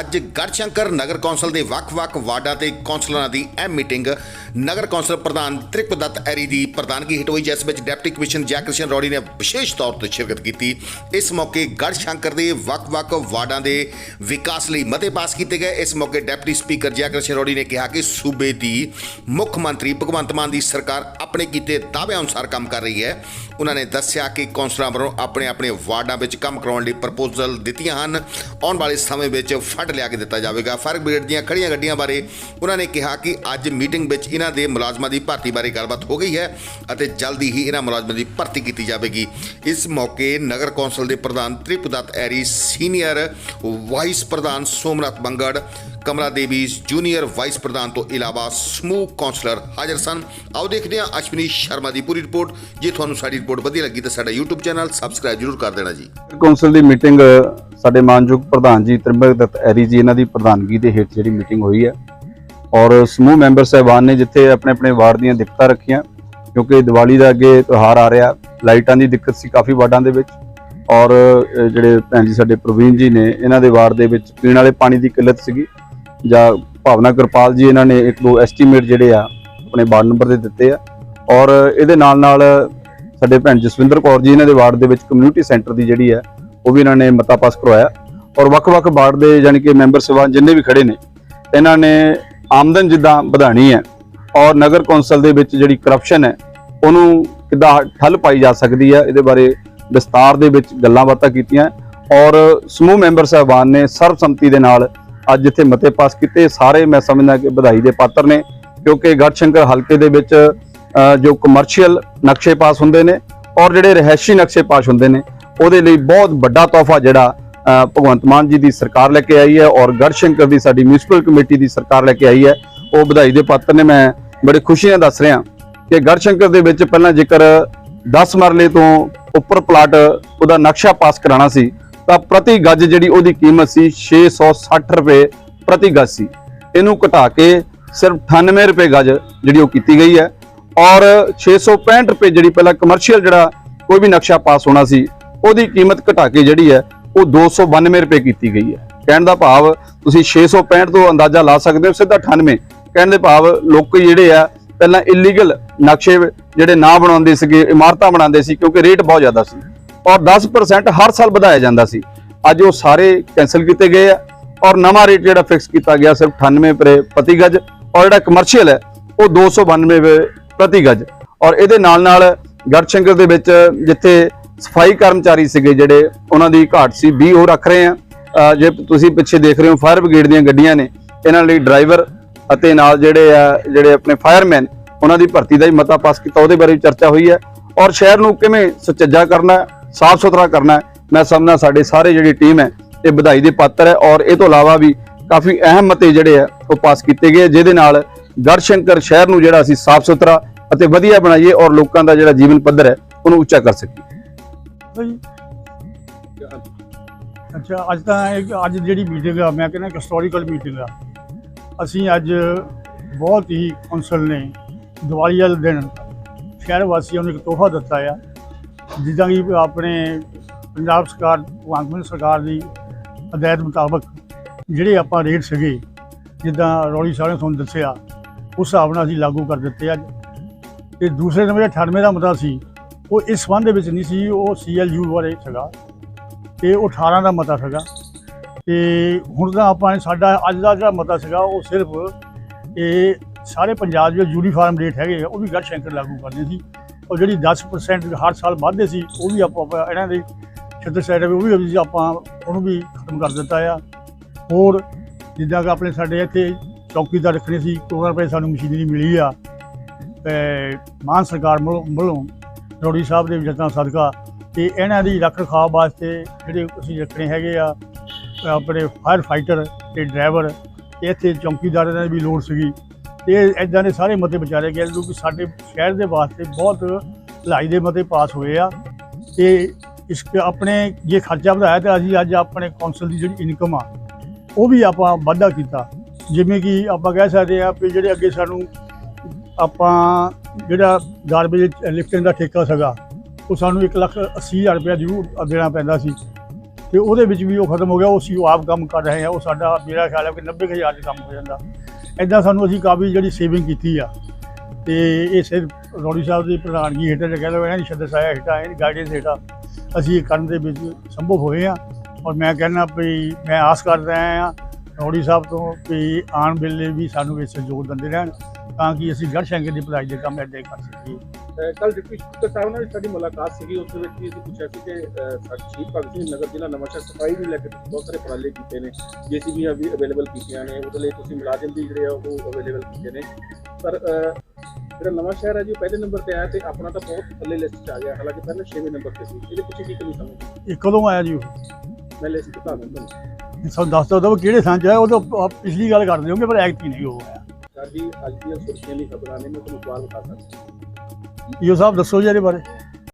ਅੱਜ ਗੜਸ਼ੰਕਰ ਨਗਰ ਕੌਂਸਲ ਦੇ ਵੱਖ-ਵੱਖ ਵਾਰਡਾਂ ਤੇ ਕੌਂਸਲਰਾਂ ਦੀ ਅਹਿਮ ਮੀਟਿੰਗ ਨਗਰ ਕੌਂਸਲ ਪ੍ਰਧਾਨ ਤ੍ਰਿਪਤ ਦੱਤ ਐਰੀ ਦੀ ਪ੍ਰਧਾਨਗੀ ਹੇਠ ਹੋਈ, ਜਿਸ ਵਿੱਚ ਡਿਪਟੀ ਕਮਿਸ਼ਨ ਜੈਕ੍ਰਿਸ਼ਨ ਰੌੜੀ ਨੇ ਵਿਸ਼ੇਸ਼ ਤੌਰ ਤੇ ਸ਼ਿਰਕਤ ਕੀਤੀ। ਇਸ ਮੌਕੇ ਗੜਸ਼ੰਕਰ ਦੇ ਵੱਖ-ਵੱਖ ਵਾਰਡਾਂ ਦੇ ਵਿਕਾਸ ਲਈ ਮਤੇ ਪਾਸ ਕੀਤੇ ਗਏ। ਇਸ ਮੌਕੇ ਡਿਪਟੀ ਸਪੀਕਰ ਜੈਕ੍ਰਿਸ਼ਨ ਰੌੜੀ ਨੇ ਕਿਹਾ ਕਿ ਸੂਬੇ ਦੀ ਮੁੱਖ ਮੰਤਰੀ ਭਗਵੰਤ ਮਾਨ ਦੀ ਸਰਕਾਰ ਆਪਣੇ ਕੀਤੇ ਦਾਅਵਿਆਂ ਅਨੁਸਾਰ ਕੰਮ ਕਰ ਰਹੀ ਹੈ। ਉਹਨਾਂ ਨੇ ਦੱਸਿਆ ਕਿ ਕੌਂਸਲਰਾਂ ਵੱਲੋਂ ਆਪਣੇ ਆਪਣੇ ਵਾਰਡਾਂ ਵਿੱਚ ਕੰਮ ਕਰਾਉਣ ਲਈ ਪ੍ਰਪੋਜ਼ਲ ਦਿੱਤੀਆਂ ਹਨ। ਆਉਣ ਵਾਲੇ ਸਮੇਂ ਵਿੱਚ ਫੰਡ ਲਿਆ ਕੇ ਦਿੱਤਾ ਜਾਵੇਗਾ। ਫਾਇਰ ਬ੍ਰਿਗੇਡ ਦੀਆਂ ਖੜੀਆਂ ਗੱਡੀਆਂ ਬਾਰੇ ਉਹਨਾਂ ਨੇ ਕਿਹਾ ਕਿ ਅੱਜ ਮੀਟਿੰਗ ਵਿੱਚ ਇਹਨਾਂ ਦੇ ਮੁਲਾਜ਼ਮਾਂ ਦੀ ਭਰਤੀ ਬਾਰੇ ਗੱਲਬਾਤ ਹੋ ਗਈ ਹੈ ਅਤੇ ਜਲਦੀ ਹੀ ਇਹਨਾਂ ਮੁਲਾਜ਼ਮਾਂ ਦੀ ਭਰਤੀ ਕੀਤੀ ਜਾਵੇਗੀ। ਇਸ ਮੌਕੇ ਨਗਰ ਕੌਂਸਲ ਦੇ ਪ੍ਰਧਾਨ ਤ੍ਰਿਪਦਤ ਐਰੀ ਸੀਨੀਅਰ ਵਾਈਸ ਪ੍ਰਧਾਨ ਸੋਮਨਾਥ ਬੰਗੜ ਕਮਲਾ ਦੇਵੀ ਜੂਨੀਅਰ ਵਾਈਸ ਪ੍ਰਧਾਨ ਤੋਂ ਇਲਾਵਾ ਸਮੂਹ ਕੌਂਸਲਰ ਹਾਜ਼ਰ ਸਨ। ਆਓ ਦੇਖਦੇ ਹਾਂ ਅਸ਼ਵਨੀ ਸ਼ਰਮਾ ਦੀ ਪੂਰੀ ਰਿਪੋਰਟ। ਜੇ ਤੁਹਾਨੂੰ ਸਾਡੀ ਰਿਪੋਰਟ ਵਧੀਆ ਲੱਗੀ ਤਾਂ ਸਾਡਾ YouTube ਚੈਨਲ ਸਬਸਕ੍ਰਾਈਬ ਜ਼ਰੂਰ ਕਰ ਦੇਣਾ ਜੀ। ਕੌਂਸਲ ਦੀ ਮੀਟਿੰਗ, ਸਾਡੇ ਮਾਨਯੋਗ ਪ੍ਰਧਾਨ ਜੀ ਤ੍ਰਿੰਬਕ ਦੱਤ ਐਰੀ ਜੀ, ਇਹਨਾਂ ਦੀ ਪ੍ਰਧਾਨਗੀ ਦੇ ਹੇਠ ਜਿਹੜੀ ਮੀਟਿੰਗ ਹੋਈ ਹੈ। ਔਰ ਸਮੂਹ ਮੈਂਬਰ ਸਹਿਬਾਨ ਨੇ ਜਿੱਥੇ ਆਪਣੇ ਆਪਣੇ ਵਾਰਡ ਦੀਆਂ ਦਿੱਕਤਾਂ ਰੱਖੀਆਂ, ਕਿਉਂਕਿ ਦੀਵਾਲੀ ਦਾ ਅੱਗੇ ਤਿਉਹਾਰ ਆ ਰਿਹਾ, ਲਾਈਟਾਂ ਦੀ ਦਿੱਕਤ ਸੀ ਕਾਫੀ ਵਾਰਡਾਂ ਦੇ ਵਿੱਚ। ਔਰ ਜਿਹੜੇ ਭੈਣ ਜੀ ਸਾਡੇ ਪ੍ਰਵੀਨ ਜੀ ਨੇ, ਇਹਨਾਂ ਦੇ ਵਾਰਡ ਦੇ ਵਿੱਚ ਪੀਣ ਵਾਲੇ ਪਾਣੀ ਦੀ ਕਿੱਲਤ ਸੀਗੀ। ਜਾਂ ਭਾਵਨਾ ਕਿਰਪਾਲ ਜੀ ਇਹਨਾਂ ਨੇ ਇੱਕ ਦੋ ਐਸਟੀਮੇਟ ਜਿਹੜੇ ਆ, ਆਪਣੇ ਵਾਰਡ ਨੰਬਰ ਦੇ ਦਿੱਤੇ ਆ। ਔਰ ਇਹਦੇ ਨਾਲ ਨਾਲ ਸਾਡੇ ਭੈਣ ਜਸਵਿੰਦਰ ਕੌਰ ਜੀ ਇਹਨਾਂ ਦੇ ਵਾਰਡ ਦੇ ਵਿੱਚ ਕਮਿਊਨਿਟੀ ਸੈਂਟਰ ਦੀ ਜਿਹੜੀ ਹੈ ਉਹ ਵੀ ਇਹਨਾਂ ਨੇ ਮਤਾ ਪਾਸ ਕਰਵਾਇਆ। ਔਰ ਵੱਖ-ਵੱਖ ਵਾਰਡ ਦੇ ਯਾਨੀ ਕਿ ਮੈਂਬਰ ਸਭਾ ਜਿੰਨੇ ਵੀ ਖੜੇ ਨੇ, ਇਹਨਾਂ ਨੇ ਆਮਦਨ ਜਿੱਦਾਂ ਵਧਾਣੀ ਹੈ ਔਰ ਨਗਰ ਕੌਂਸਲ ਦੇ ਵਿੱਚ ਜਿਹੜੀ ਕਰਪਸ਼ਨ ਹੈ, ਉਹਨੂੰ ਕਿੱਦਾਂ ਠੱਲ ਪਾਈ ਜਾ ਸਕਦੀ ਹੈ, ਇਹਦੇ ਬਾਰੇ ਵਿਸਤਾਰ ਦੇ ਵਿੱਚ ਗੱਲਾਂ ਬਾਤਾਂ ਕੀਤੀਆਂ। ਔਰ ਸਮੂਹ ਮੈਂਬਰ ਸਾਹਿਬਾਨ ਨੇ ਸਰਬਸੰਮਤੀ ਦੇ ਨਾਲ ਅੱਜ ਇੱਥੇ ਮਤੇ ਪਾਸ ਕੀਤੇ। ਸਾਰੇ ਮੈਂ ਸਮਝਦਾ ਕਿ ਵਧਾਈ ਦੇ ਪਾਤਰ ਨੇ, ਕਿਉਂਕਿ ਗੜਸ਼ੰਕਰ ਹਲਕੇ ਦੇ ਵਿੱਚ ਜੋ ਕਮਰਸ਼ੀਅਲ ਨਕਸ਼ੇ ਪਾਸ ਹੁੰਦੇ ਨੇ ਔਰ ਜਿਹੜੇ ਰਹਿਸ਼ੀ ਨਕਸ਼ੇ ਪਾਸ ਹੁੰਦੇ ਨੇ, ਉਹਦੇ ਲਈ ਬਹੁਤ ਵੱਡਾ ਤੋਹਫਾ ਜਿਹੜਾ ਭਗਵੰਤ ਮਾਨ ਜੀ ਦੀ ਸਰਕਾਰ ਲੈ ਕੇ ਆਈ ਹੈ ਔਰ ਗੜਸ਼ੰਕਰ ਦੀ ਸਾਡੀ ਮਿਊਨਿਸਪਲ ਕਮੇਟੀ ਦੀ ਸਰਕਾਰ ਲੈ ਕੇ ਆਈ ਹੈ। ਉਹ ਵਧਾਈ ਦੇ ਪਾਤਰ ਨੇ, ਮੈਂ ਬੜੇ ਖੁਸ਼ੀਆਂ ਦੱਸ ਰਿਹਾ ਕਿ ਗੜ ਸ਼ੰਕਰ ਦੇ ਵਿੱਚ ਪਹਿਲਾਂ ਜੇਕਰ 10 ਮਰਲੇ ਤੋਂ ਉੱਪਰ ਪਲਾਟ ਉਹਦਾ ਨਕਸ਼ਾ ਪਾਸ ਕਰਾਣਾ ਸੀ ਤਾਂ ਪ੍ਰਤੀ ਗੱਜ ਜਿਹੜੀ ਉਹਦੀ ਕੀਮਤ ਸੀ 660 ਰੁਪਏ ਪ੍ਰਤੀ ਗੱਜ ਸੀ। ਇਹਨੂੰ ਘਟਾ ਕੇ ਸਿਰਫ 98 ਰੁਪਏ ਗੱਜ ਜਿਹੜੀ ਉਹ ਕੀਤੀ ਗਈ ਹੈ ਔਰ 665 ਰੁਪਏ ਜਿਹੜੀ ਪਹਿਲਾਂ ਕਮਰਸ਼ੀਅਲ ਜਿਹੜਾ ਕੋਈ ਵੀ ਨਕਸ਼ਾ ਪਾਸ ਹੋਣਾ ਸੀ, ਉਹਦੀ ਕੀਮਤ ਘਟਾ ਕੇ ਜਿਹੜੀ ਹੈ ਉਹ 292 ਰੁਪਏ ਕੀਤੀ ਗਈ ਹੈ। ਕਹਿਣ ਦਾ ਭਾਵ ਤੁਸੀਂ 665 ਤੋਂ ਅੰਦਾਜ਼ਾ ਲਾ ਸਕਦੇ ਹੋ, ਸਿੱਧਾ 98 ਕਹਿਣ ਦੇ ਭਾਵ ਲੋਕ ਜਿਹੜੇ ਆ, ਪਹਿਲਾਂ ਇਲੀਗਲ ਨਕਸ਼ੇ ਜਿਹੜੇ ਨਾ ਬਣਾਉਂਦੇ ਸੀਗੇ, ਇਮਾਰਤਾਂ ਬਣਾਉਂਦੇ ਸੀ ਕਿਉਂਕਿ ਰੇਟ ਬਹੁਤ ਜ਼ਿਆਦਾ ਸੀ। ਔਰ 10% ਹਰ ਸਾਲ ਵਧਾਇਆ ਜਾਂਦਾ ਸੀ। ਅੱਜ ਉਹ ਸਾਰੇ ਕੈਨਸਲ ਕੀਤੇ ਗਏ ਆ ਔਰ ਨਵਾਂ ਰੇਟ ਜਿਹੜਾ ਫਿਕਸ ਕੀਤਾ ਗਿਆ ਸਿਰਫ 98 ਰੁਪਏ ਪ੍ਰਤੀ ਗਜ ਔਰ ਜਿਹੜਾ ਕਮਰਸ਼ੀਅਲ ਹੈ, ਉਹ 292 ਰੁਪਏ ਪ੍ਰਤੀ ਗਜ ਔਰ ਇਹਦੇ ਨਾਲ ਨਾਲ ਗੜਸ਼ੰਕਰ ਦੇ ਵਿੱਚ ਜਿੱਥੇ ਸਫ਼ਾਈ ਕਰਮਚਾਰੀ ਸੀਗੇ ਜਿਹੜੇ, ਉਹਨਾਂ ਦੀ ਘਾਟ ਸੀ 20 ਉਹ ਰੱਖ ਰਹੇ ਆ। ਜੇ ਤੁਸੀਂ ਪਿੱਛੇ ਦੇਖ ਰਹੇ ਹੋ ਫਾਇਰ ਬ੍ਰਿਗੇਡ ਦੀਆਂ ਗੱਡੀਆਂ ਨੇ, ਇਹਨਾਂ ਲਈ ਡਰਾਈਵਰ ਅਤੇ ਨਾਲ ਜਿਹੜੇ ਆ, ਜਿਹੜੇ ਆਪਣੇ ਫਾਇਰਮੈਨ ਉਹਨਾਂ ਦੀ ਭਰਤੀ ਦਾ ਹੀ ਮਤਾ ਪਾਸ ਕੀਤਾ, ਉਹਦੇ ਬਾਰੇ ਵੀ ਚਰਚਾ ਹੋਈ ਹੈ। ਔਰ ਸ਼ਹਿਰ ਨੂੰ ਕਿਵੇਂ ਸੁਚੱਜਾ ਕਰਨਾ ਸਾਫ਼ ਸੁਥਰਾ ਕਰਨਾ ਹੈ। ਮੈਂ ਸਮਝਦਾ ਸਾਡੇ ਸਾਰੇ ਜਿਹੜੀ ਟੀਮ ਹੈ, ਇਹ ਵਧਾਈ ਦੇ ਪਾਤਰ ਹੈ ਔਰ ਇਹ ਤੋਂ ਇਲਾਵਾ ਵੀ ਕਾਫੀ ਅਹਿਮ ਮਤੇ ਜਿਹੜੇ ਆ ਉਹ ਪਾਸ ਕੀਤੇ ਗਏ ਜਿਹਦੇ ਨਾਲ ਗੜਸ਼ੰਕਰ ਸ਼ਹਿਰ ਨੂੰ ਜਿਹੜਾ ਅਸੀਂ ਸਾਫ਼ ਸੁਥਰਾ ਅਤੇ ਵਧੀਆ ਬਣਾਈਏ ਔਰ ਲੋਕਾਂ ਦਾ ਜਿਹੜਾ ਜੀਵਨ ਪੱਧਰ ਹੈ, ਉਹਨੂੰ ਉੱਚਾ ਕਰ ਸਕੀਏ। ਅੱਛਾ ਅੱਜ ਤਾਂ ਇੱਕ, ਅੱਜ ਜਿਹੜੀ ਮੀਟਿੰਗ ਆ, ਮੈਂ ਕਹਿੰਦਾ ਹਿਸਟੋਰੀਕਲ ਮੀਟਿੰਗ ਆ। ਅਸੀਂ ਅੱਜ ਬਹੁਤ ਹੀ ਕੌਂਸਲ ਨੇ ਦੀਵਾਲੀ ਵਾਲੇ ਦਿਨ ਸ਼ਹਿਰ ਵਾਸੀਆਂ ਨੂੰ ਇੱਕ ਤੋਹਫਾ ਦਿੱਤਾ ਆ। ਜਿੱਦਾਂ ਕਿ ਆਪਣੇ ਪੰਜਾਬ ਸਰਕਾਰ ਭਗਵੰਤ ਸਰਕਾਰ ਦੀ ਹਦਾਇਤ ਮੁਤਾਬਕ ਜਿਹੜੇ ਆਪਾਂ ਰੇਟ ਸੀਗੇ ਜਿੱਦਾਂ ਰੌਲੀ ਸਾਹਿਬ ਨੇ ਤੁਹਾਨੂੰ ਦੱਸਿਆ ਉਸ ਹਿਸਾਬ ਨਾਲ ਅਸੀਂ ਲਾਗੂ ਕਰ ਦਿੱਤੇ ਅੱਜ ਤੇ ਦੂਸਰੇ ਨੰਬਰ 98 ਦਾ ਮਤਾ ਸੀ ਉਹ ਇਸ ਸੰਬੰਧ ਦੇ ਵਿੱਚ ਨਹੀਂ ਸੀ ਉਹ ਸੀਐਲਯੂ ਬਾਰੇ ਸੀਗਾ। ਤੇ ਉਹ 18 ਦਾ ਮਤਾ ਸੀਗਾ। ਤੇ ਹੁਣ ਤਾਂ ਆਪਾਂ ਸਾਡਾ ਅੱਜ ਦਾ ਜਿਹੜਾ ਮਤਾ ਸੀਗਾ ਉਹ ਸਿਰਫ ਇਹ ਸਾਰੇ ਪੰਜਾਬ ਦੇ ਯੂਨੀਫਾਰਮ ਰੇਟ ਹੈਗੇ ਆ, ਉਹ ਵੀ ਗੜ ਸ਼ੰਕਰ ਲਾਗੂ ਕਰਨੇ ਸੀ। ਉਹ ਜਿਹੜੀ 10% ਹਰ ਸਾਲ ਵੱਧਦੇ ਸੀ, ਉਹ ਵੀ ਆਪਾਂ ਇਹਨਾਂ ਦੇ ਛੱਤਰ ਸਾਈਡ ਉਹ ਵੀ ਆਪਾਂ ਉਹਨੂੰ ਵੀ ਖਤਮ ਕਰ ਦਿੱਤਾ ਆ। ਹੋਰ ਜਿੱਦਾਂ ਕਿ ਆਪਣੇ ਸਾਡੇ ਇੱਥੇ ਚੌਕੀਦਾਰ ਰੱਖਣੇ ਸੀ, ਕਰੋੜਾਂ ਰੁਪਏ ਸਾਨੂੰ ਮਸ਼ੀਨਰੀ ਮਿਲੀ ਆ। ਤੇ ਮਾਨ ਸਰਕਾਰ ਵੱਲੋਂ ਵੱਲੋਂ ਰੋੜੀ ਸਾਹਿਬ ਦੇ ਯਤਨਾਂ ਸਦਕਾ ਤੇ ਇਹਨਾਂ ਦੀ ਰੱਖ ਰਖਾਵ ਵਾਸਤੇ ਜਿਹੜੇ ਅਸੀਂ ਰੱਖਣੇ ਹੈਗੇ ਆ, ਆਪਣੇ ਫਾਇਰ ਫਾਈਟਰ ਤੇ ਡਰਾਈਵਰ ਇੱਥੇ ਚੌਕੀਦਾਰਾਂ ਦੀ ਵੀ ਲੋੜ ਸੀਗੀ। ਇਹ ਇਦਾਂ ਦੇ ਸਾਰੇ ਮਤੇ ਵਿਚਾਰੇ ਗਏ ਕਿਉਂਕਿ ਸਾਡੇ ਸ਼ਹਿਰ ਦੇ ਵਾਸਤੇ ਬਹੁਤ ਭਲਾਈ ਦੇ ਮਤੇ ਪਾਸ ਹੋਏ ਆ। ਤੇ ਇਸ ਆਪਣੇ ਜੇ ਖਰਚਾ ਵਧਾਇਆ ਤਾਂ ਅਸੀਂ ਅੱਜ ਆਪਣੇ ਕੌਂਸਲ ਦੀ ਜਿਹੜੀ ਇਨਕਮ ਆ, ਉਹ ਵੀ ਆਪਾਂ ਵਾਧਾ ਕੀਤਾ। ਜਿਵੇਂ ਕਿ ਆਪਾਂ ਕਹਿ ਸਕਦੇ ਆ ਕਿ ਜਿਹੜੇ ਅੱਗੇ ਸਾਨੂੰ ਆਪਾਂ ਜਿਹੜਾ ਗਾਰਬੇਜ ਲਿਫਟਿੰਗ ਦਾ ਠੇਕਾ ਸੀਗਾ, ਉਹ ਸਾਨੂੰ 1 ਲੱਖ 80 ਹਜ਼ਾਰ ਰੁਪਇਆ ਜ਼ਰੂਰ ਦੇਣਾ ਪੈਂਦਾ ਸੀ। ਤੇ ਉਹਦੇ ਵਿੱਚ ਵੀ ਉਹ ਖਤਮ ਹੋ ਗਿਆ, ਉਹ ਸੀ ਉਹ ਆਪ ਕੰਮ ਕਰ ਰਹੇ ਆ, ਉਹ ਸਾਡਾ ਮੇਰਾ ਖਿਆਲ ਹੈ ਕਿ 90000 ਚ ਕੰਮ ਹੋ ਜਾਂਦਾ। ਐਦਾਂ ਸਾਨੂੰ ਅਸੀਂ ਕਾਫੀ ਜਿਹੜੀ ਸੇਵਿੰਗ ਕੀਤੀ ਆ। ਤੇ ਇਹ ਸਿਰਫ ਰੋੜੀ ਸਾਹਿਬ ਦੀ ਪ੍ਰਧਾਨਗੀ ਹੇਠਾਂ ਜੇ ਕਹਿ ਲਓ, ਇਹਨਾਂ ਦੀ ਸ਼ਬਦ ਸਾਇਆ ਹੇਠਾਂ ਇਹਦੀ ਗਾਈਡੈਂਸ ਹੇਠਾਂ ਅਸੀਂ ਇਹ ਕਰਨ ਦੇ ਵਿੱਚ ਸੰਭਵ ਹੋਏ ਆ। ਔਰ ਮੈਂ ਕਹਿੰਦਾ ਵੀ ਮੈਂ ਆਸ ਕਰਦਾ ਆ ਰੋੜੀ ਸਾਹਿਬ ਤੋਂ ਵੀ ਆਉਣ ਵੇਲੇ ਵੀ ਸਾਨੂੰ ਇਹ ਸਹਿਯੋਗ ਦਿੰਦੇ ਰਹਿਣ। ਤਾਂ ਕਿ ਅਸੀਂ ਗੜ ਸ਼ੰਕੇ ਦੀ ਭਲਾਈ ਦੇ ਕੰਮ ਹੀ ਕਰ ਸਕੀਏ। ਕੱਲ ਡਿਪਟੀ ਸਪੀਕਰ ਸਾਹਿਬ ਨਾਲ ਸਾਡੀ ਮੁਲਾਕਾਤ ਸੀਗੀ ਉਸ ਵਿੱਚ ਵੀ ਅਸੀਂ ਪੁੱਛਿਆ ਸੀ ਕਿ ਸ਼ਹੀਦ ਭਗਤ ਸਿੰਘ ਨਗਰ ਜ਼ਿਲ੍ਹਾ ਨਵਾਂਸ਼ਹਿਰ ਸਫ਼ਾਈ ਨੂੰ ਲੈ ਕੇ ਬਹੁਤ ਸਾਰੇ ਉਪਰਾਲੇ ਕੀਤੇ ਨੇ ਜੀਸੀਬੀ ਵੀ ਅਵੇਲੇਬਲ ਕੀਤੀਆਂ ਨੇ ਉਹਦੇ ਲਈ ਤੁਸੀਂ ਮੁਲਾਜ਼ਮ ਵੀ ਜਿਹੜੇ ਆ ਉਹ ਅਵੇਲੇਬਲ ਕੀਤੇ ਨੇ। ਪਰ ਜਿਹੜਾ ਨਵਾਂ ਸ਼ਹਿਰ ਹੈ ਜੀ ਪਹਿਲੇ ਨੰਬਰ ਤੇ ਆਇਆ ਤੇ ਆਪਣਾ ਤਾਂ ਬਹੁਤ ਥੱਲੇ ਲਿਸਟ 'ਚ ਆ ਗਿਆ ਹਾਲਾਂਕਿ ਪਹਿਲੇ 6ਵੇਂ ਨੰਬਰ ਤੇ ਸੀ। ਇਹਦੇ ਪਿੱਛੇ ਕੀ ਕਮੀ ਸਮਝਦੇ ਇਹ ਕਦੋਂ ਆਇਆ ਜੀ ਉਹ? ਮੈਂ ਲਿਸਟ ਤੁਹਾਨੂੰ ਸਾਨੂੰ ਦੱਸ ਦੋ ਕਿਹੜੇ 'ਚ ਆਇਆ ਉਹ ਤਾਂ ਪਿਛਲੀ ਗੱਲ ਕਰ ਦਿਓਗੇ ਪਰ ਐਕਟ ਹੀ ਨਹੀਂ ਹੋਇਆ ਸਰ ਜੀ, ਅੱਜ ਦੀਆਂ ਸੁਰਖੀਆਂ ਦੀ ਖਬਰਾਂ ਨੇ, ਮੈਂ ਤੁਹਾਨੂੰ ਇੱਕ ਵਾਰ ਸਕਦਾ ਇਹੋ ਸਾਹਿਬ, ਦੱਸੋ ਜੀ ਇਹਦੇ ਬਾਰੇ।